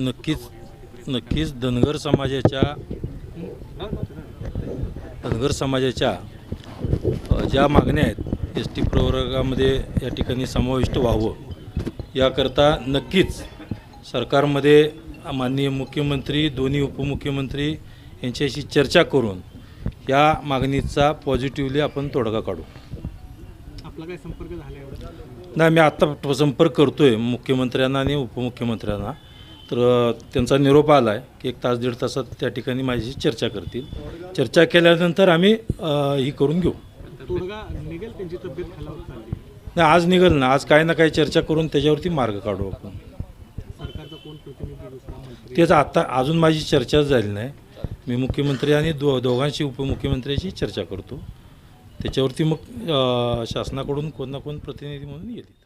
नक्कीच नक्कीच धनगर समाजाच्या धनगर समाजाच्या ज्या मागण्या आहेत एस टी प्रवर्गामध्ये या ठिकाणी समाविष्ट व्हावं याकरता नक्कीच सरकारमध्ये माननीय मुख्यमंत्री दोन्ही उपमुख्यमंत्री यांच्याशी चर्चा करून या मागणीचा पॉझिटिव्हली आपण तोडगा काढू. आपला काय संपर्क झाला नाही मी आत्ता संपर्क करतो आहे मुख्यमंत्र्यांना आणि उपमुख्यमंत्र्यांना. तर त्यांचा निरोप आला आहे की एक तास दीड तासात त्या ठिकाणी माझ्याशी चर्चा करतील. चर्चा केल्यानंतर आम्ही ही करून घेऊ. नाही आज निघल ना. आज काही ना काही चर्चा करून त्याच्यावरती मार्ग काढू आपण. सरकारचा कोण प्रतिनिधी दुसरा मंत्री? तेच आत्ता अजून माझी चर्चाच झाली नाही. मी मुख्यमंत्री आणि दो दोघांशी उपमुख्यमंत्र्यांशी चर्चा करतो. त्याच्यावरती मग शासनाकडून कोण ना कोण प्रतिनिधी म्हणून येतील.